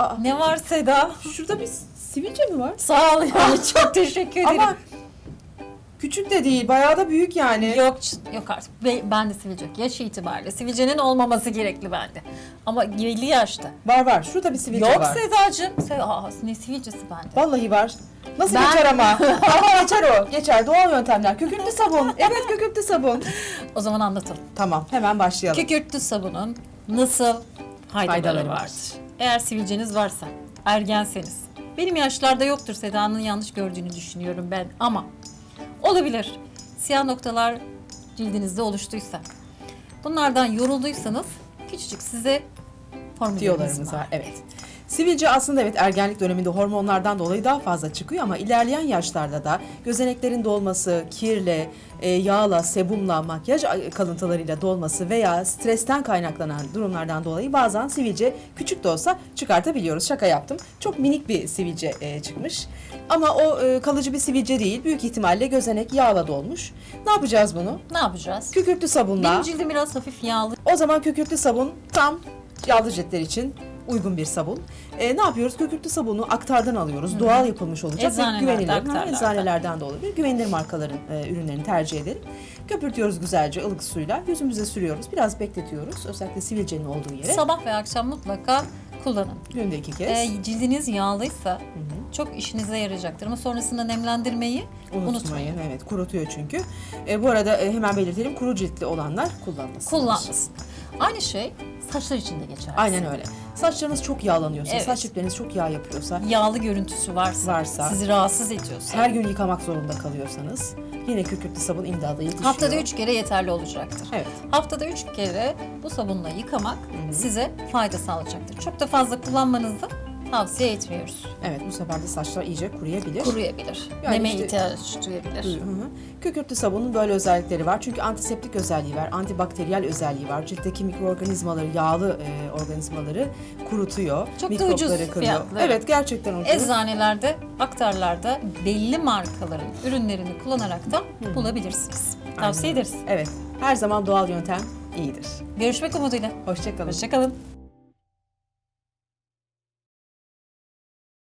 Aa, Ne var Seda? şurada bir sivilce mi var? Sağ ol yani çok teşekkür ederim. Ama küçük de değil, bayağı da büyük yani. Yok yok artık. Be- Ben de sivilce yok. Yaş itibariyle sivilcenin olmaması gerekli bende. Ama belli yaşta. Var var, şurada bir sivilce Yok var. Sedacığım. Se Aa, ne sivilcesi bende? Vallahi var. Nasıl Ben- geçer ama? ama geçer o. Geçer. Doğal yöntemler. Kükürtlü sabun. Evet kükürtlü sabun. O zaman anlatalım. Tamam hemen başlayalım. Kükürtlü sabunun nasıl faydaları, Faydaları var. vardır? Eğer sivilceniz varsa, ergenseniz. Benim yaşlarda yoktur Seda'nın yanlış gördüğünü düşünüyorum ben ama olabilir. Siyah noktalar cildinizde oluştuysa, bunlardan yorulduysanız küçücük size formüllerimiz Diyorlarımız var. var. Evet. Sivilce aslında evet ergenlik döneminde hormonlardan dolayı daha fazla çıkıyor ama ilerleyen yaşlarda da gözeneklerin dolması, kirle, e, yağla, sebumla, makyaj kalıntılarıyla dolması veya stresten kaynaklanan durumlardan dolayı bazen sivilce küçük de olsa çıkartabiliyoruz. Şaka yaptım. Çok minik bir sivilce e, çıkmış. Ama o e, kalıcı bir sivilce değil. Büyük ihtimalle gözenek yağla dolmuş. Ne yapacağız bunu? Ne yapacağız? Kükürtlü sabunla. Benim cildim biraz hafif yağlı. O zaman kükürtlü sabun tam yağlı ciltler için uygun bir sabun. Ee, ne yapıyoruz? Kükürtlü sabunu aktardan alıyoruz. Doğal yapılmış olacak. Eczanelerde, güvenilir. Ha, aktarlardan. Eczanelerden de olabilir. Güvenilir markaların e, ürünlerini tercih edelim. Köpürtüyoruz güzelce ılık suyla. Yüzümüze sürüyoruz. Biraz bekletiyoruz. Özellikle sivilcenin olduğu yere. Sabah ve akşam mutlaka kullanın. Günde iki kez. Ee, cildiniz yağlıysa çok işinize yarayacaktır ama sonrasında nemlendirmeyi Unutmayın. unutmayın. Evet kurutuyor çünkü. E, bu arada e, hemen belirtelim. Kuru ciltli olanlar kullanmasın. Kullanmasın. Aynı şey saçlar için de geçerli. Aynen öyle. Saçlarınız çok yağlanıyorsa, Evet. saç dipleriniz çok yağ yapıyorsa, Yağlı görüntüsü varsa, Varsa. sizi rahatsız ediyorsa her gün yıkamak zorunda kalıyorsanız yine kükürtlü sabun imdada yetişiyor. haftada üç kere yeterli olacaktır. Evet. Haftada üç kere bu sabunla yıkamak size fayda sağlayacaktır. Çok da fazla kullanmanızı tavsiye etmiyoruz. Evet bu sefer de saçlar iyice kuruyabilir. Kuruyabilir. Yani Neme işte- ihtiyaç duyabilir. Hı hı. Kükürtlü sabunun böyle özellikleri var. Çünkü antiseptik özelliği var, antibakteriyel özelliği var. Ciltteki mikroorganizmaları, yağlı e, organizmaları kurutuyor. Çok da ucuz kırıyor. fiyatlı. Evet gerçekten ucuz. Eczanelerde, aktarlarda belli markaların ürünlerini kullanarak da bulabilirsiniz. Tavsiye ederiz. Evet her zaman doğal yöntem iyidir. Görüşmek umuduyla. Hoşçakalın. Hoşçakalın.